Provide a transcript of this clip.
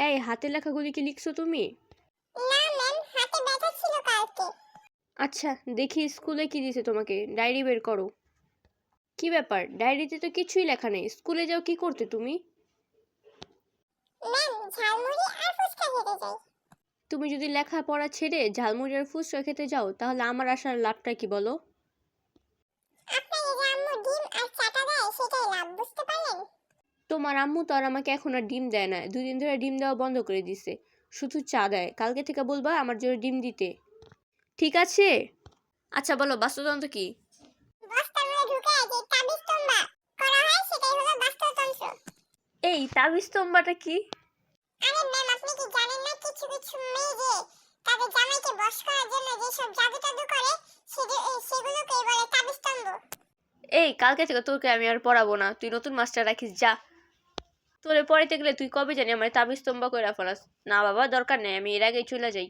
এই হাতে লেখাগুলি কি লিখছো তুমি? না ম্যাম হাতে ব্যথা ছিল কালকে। আচ্ছা দেখি স্কুলে কি দিছে তোমাকে ডায়েরি বের করো। কি ব্যাপার ডায়েরিতে তো কিছুই লেখা নেই স্কুলে যাও কি করতে তুমি? ম্যাম ঝালমুড়ি আর ফুচকা খেতে যাই তুমি যদি লেখাপড়া ছেড়ে ঝালমুড়ি আর ফুচকা খেতে যাও তাহলে আমার আসার লাভটা কি বলো আপনার এই যে আম্মু ডিম আর চাটা দেয় সেটাই লাভ বুঝতে পারলেন তোমার আম্মু তো আর আমাকে এখন আর ডিম দেয় না। দুদিন ধরে ডিম দেওয়া বন্ধ করে দিছে। শুধু চা দেয়। কালকে থেকে বলবা আমার জন্য ডিম দিতে। ঠিক আছে? আচ্ছা বলো বাস্তুতন্ত্র কি? তাবিজ তোমবা এই তাবিজ তম্বাটা কি? আরে ম্যাম আপনি কি জানেন না কিছু কিছু মেয়ে যে তাদের জামাইকে বশ করার জন্য যেসব জাদু টাদু করে সেগুলো সেগুলোকেই বলে তাবিজতম্ব এই কালকে থেকে তোকে আমি আর পড়াবো না। তুই নতুন মাস্টার রাখিস যা। তোরে পড়াইতে গেলে তুই কবে জানি আমার তাবিজ তম্বা করে ফেলাস। না বাবা, দরকার নেই, আমি এর আগেই চলে যাই।